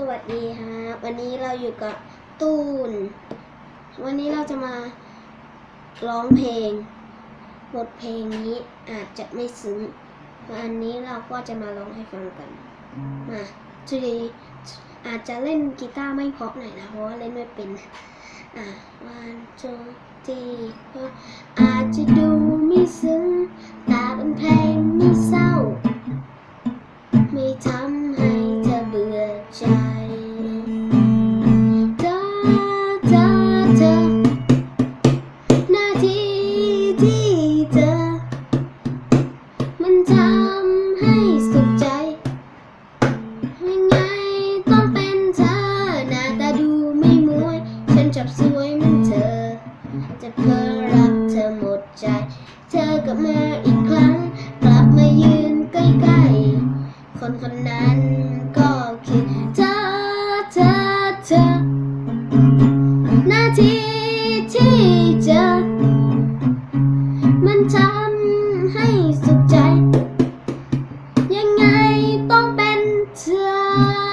สวัสดีครับวันนี้เราอยู่กับตูน วันนี้เราจะมาร้องเพลง บทเพลงนี้อาจจะไม่ซึ้งวันนี้เราก็จะมาร้องให้ฟังกัน มาทีอาจจะเล่นกีตาร์ไม่เพราะหน่อยนะเพราะว่าเล่นไม่เป็น อะวันจูทีอาจจะดูไม่ซึ้ง ที่เธอมันทำให้สุขใจยังไงต้องเป็นเธอหน้าตาดูไม่มวย ฉันจับสวยเหมือนเธอ จะเพ้อรักเธอหมดใจ เธอกลับมาอีกครั้ง กลับมายืนใกล้ๆ คนคนนั้นก็คือเธอเธอเธอหน้าที่ที่เจอ Thank you.